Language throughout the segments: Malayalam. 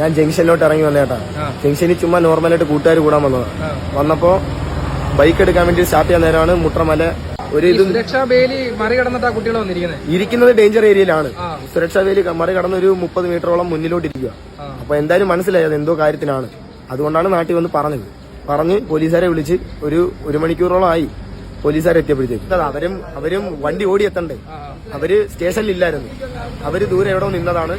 ഞാൻ ജംഗ്ഷനിലോട്ട് ഇറങ്ങി വന്നേട്ടാ. ജംഗ്ഷനിൽ ചുമ്മാ നോർമലായിട്ട് കൂട്ടുകാർ കൂടാൻ വന്നതാണ്. വന്നപ്പോ ബൈക്ക് എടുക്കാൻ വേണ്ടി സ്റ്റാർട്ട് ചെയ്യാൻ നേരമാണ് മുട്ടമല ഒരു ഇത് സുരക്ഷാ വേലി മറികടന്നിട്ടാ കുട്ടികൾ വന്നിരിക്കുന്നത് ഇരിക്കുന്നത് ഡേഞ്ചർ ഏരിയയിലാണ്. സുരക്ഷാ വേലി മറികടന്ന് ഒരു മുപ്പത് മീറ്ററോളം മുന്നിലോട്ട് ഇരിക്കുക. അപ്പൊ എന്തായാലും മനസ്സിലായി അത് എന്തോ കാര്യത്തിനാണ്. അതുകൊണ്ടാണ് നാട്ടിൽ വന്ന് പറഞ്ഞത്. പറഞ്ഞ് പോലീസുകാരെ വിളിച്ച് ഒരു ഒരു മണിക്കൂറോളം ആയി പോലീസുകാരെ എത്തിയപ്പോഴത്തേക്ക്. അത് അവരും അവരും വണ്ടി ഓടി എത്തണ്ടേ. അവർ സ്റ്റേഷനിൽ ഇല്ലായിരുന്നു. അവർ ദൂരെ എവിടെ നിന്നതാണ്.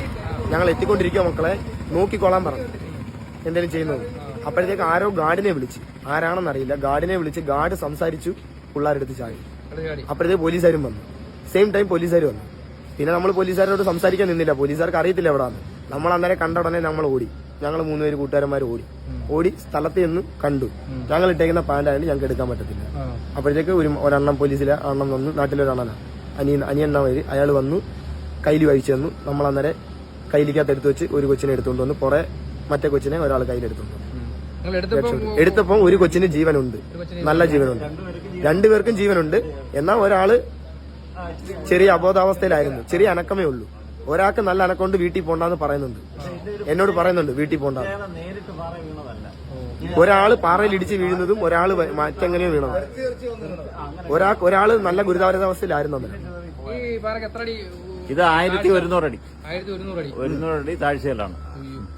ഞങ്ങൾ എത്തിക്കൊണ്ടിരിക്കുക മക്കളെ. നോക്കിക്കോളാൻ പറഞ്ഞു. എന്തെങ്കിലും ചെയ്യുന്നത്? അപ്പോഴത്തേക്ക് ആരോ ഗാർഡിനെ വിളിച്ച് ആരാണെന്നറിയില്ല ഗാർഡിനെ വിളിച്ച് ഗാർഡ് സംസാരിച്ചു പിള്ളേരെടുത്ത് ചാടി. അപ്പോഴത്തേക്ക് പോലീസുകാരും വന്നു. സെയിം ടൈം പോലീസുകാർ വന്നു. പിന്നെ നമ്മൾ പോലീസുകാരോട് സംസാരിക്കാൻ നിന്നില്ല. പോലീസുകാർക്ക് അറിയത്തില്ല എവിടാന്ന്. നമ്മൾ അന്നേരം കണ്ട ഉടനെ നമ്മൾ ഓടി. ഞങ്ങൾ മൂന്നുപേര് കൂട്ടുകാരന്മാർ ഓടി. ഓടി സ്ഥലത്ത് നിന്ന് കണ്ടു. ഞങ്ങൾ ഇട്ടേക്കുന്ന പാന്റായിട്ട് ഞങ്ങൾക്ക് എടുക്കാൻ പറ്റത്തില്ല. അപ്പോഴത്തേക്ക് ഒരു ഒരെണ്ണം പോലീസിലെ അണ്ണം വന്നു. നാട്ടിലൊരെണ്ണനാണ് അനിയൻ അനിയണ്ണ പേര്. അയാൾ വന്നു. കയ്യിൽ വഹിച്ചു തന്നു. നമ്മൾ അന്നേരം കയ്യിലേക്കകത്ത് എടുത്തു വെച്ച് ഒരു കൊച്ചിനെ എടുത്തുകൊണ്ട് വന്നു പുറേ മറ്റേ കൊച്ചിനെ ഒരാൾ കയ്യിലെടുത്തുകൊണ്ട് എടുത്തുകൊണ്ട് നിങ്ങൾ എടുത്തപ്പോ എടുത്തപ്പോൾ ഒരു കൊച്ചിന് ജീവനുണ്ട്. നല്ല ജീവനുണ്ട്. രണ്ടുപേർക്കും ജീവനുണ്ട്. എന്നാൽ ഒരാൾ ചെറിയ അബോധാവസ്ഥയിലായിരുന്നു. ചെറിയ അനക്കമേ ഉള്ളൂ. ഒരാൾക്ക് നല്ല അനക്കൊണ്ട് വീട്ടിൽ പോണ്ടെന്ന് പറയുന്നുണ്ട്. എന്നോട് പറയുന്നുണ്ട് വീട്ടിൽ പോണ്ട ഒരാൾ പാറയിൽ ഇടിച്ച് വീഴുന്നതും ഒരാൾ മറ്റെങ്ങനെയോ വീണത് ഒരാൾക്ക് ഒരാൾ നല്ല ഗുരുതരാവസ്ഥയിലായിരുന്നു ഇത് ആയിരത്തി ഒരുന്നൂറ് അടി. ആയിരത്തി ഒരുന്നൂറ് അടി. ഒരുന്നൂറ് അടി താഴ്ചയിലാണ്.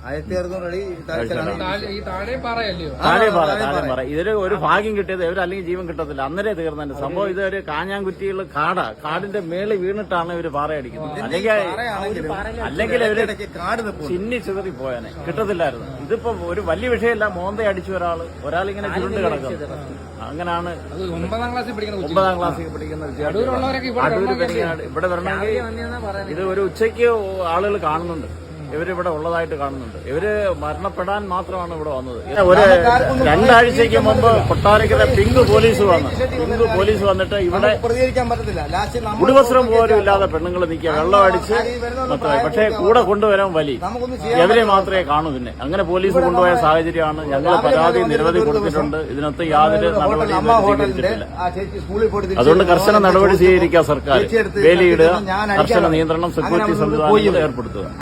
ആയിരത്തി അറുന്നൂറ് അടി താഴെ- ഈ താഴെ പാറയല്ലയോ? താഴെ പാറ താഴെ പാറ. ഇതിൽ ഒരു ഭാഗ്യം കിട്ടിയത് ഇവർ അല്ലെങ്കിൽ ജീവൻ കിട്ടത്തില്ല. അന്നേരം തീർന്നെ സംഭവം ഇത് ഒരു കാഞ്ഞാങ്കുറ്റിയുള്ള കാടാ കാടിന്റെ മേളിൽ വീണിട്ടാണ് ഇവർ പാറയടിക്കുന്നത്. അല്ലെങ്കിൽ അല്ലെങ്കിൽ ഇവർ കാട് ചിന്നി ചിതറി പോയാനെ. കിട്ടത്തില്ലായിരുന്നു. ഇതിപ്പോ ഒരു വലിയ വിഷയമല്ല മോന്ത അടിച്ചു ഒരാൾ ഇങ്ങനെ ചുരുണ്ട് കിടക്കുന്നത് അങ്ങനാണ്. ഒമ്പതാം ക്ലാസ്സിൽ പഠിക്കുന്ന ഒമ്പതാം ക്ലാസ്സിൽ പഠിക്കുന്ന പെരിങ്ങാട്. ഇവിടെ വരണമെങ്കിൽ ഇത് ഒരു ഉച്ചയ്ക്ക് ആളുകൾ കാണുന്നുണ്ട്. ഇവരിവിടെ ഉള്ളതായിട്ട് കാണുന്നുണ്ട്. ഇവർ മരണപ്പെടാൻ മാത്രമാണ് ഇവിടെ വന്നത്. ഒരു രണ്ടാഴ്ചയ്ക്ക് മുമ്പ് കൊട്ടാരക്കര പിങ്ക് പോലീസ് വന്നു. പിങ്ക് പോലീസ് വന്നിട്ട് ഇവിടെ ഉടുവസ്ത്രം പോലും ഇല്ലാതെ പെണ്ണുങ്ങൾ നിൽക്കുക വെള്ളം അടിച്ച് മൊത്തമായി പക്ഷേ കൂടെ കൊണ്ടുവരാൻ വലി. എവരെ മാത്രമേ കാണൂ പിന്നെ. അങ്ങനെ പോലീസ് കൊണ്ടുപോയ സാഹചര്യമാണ് ഞങ്ങൾ പരാതി നിരവധി കൊടുത്തിട്ടുണ്ട്. ഇതിനകത്ത് യാതൊരു നടപടിയും സ്വീകരിച്ചിട്ടില്ല. അതുകൊണ്ട് കർശന നടപടി സ്വീകരിക്കുക സർക്കാർ. വേലിയിടുക കർശന നിയന്ത്രണം സെക്യൂരിറ്റി സംവിധാനം ഏർപ്പെടുത്തുക.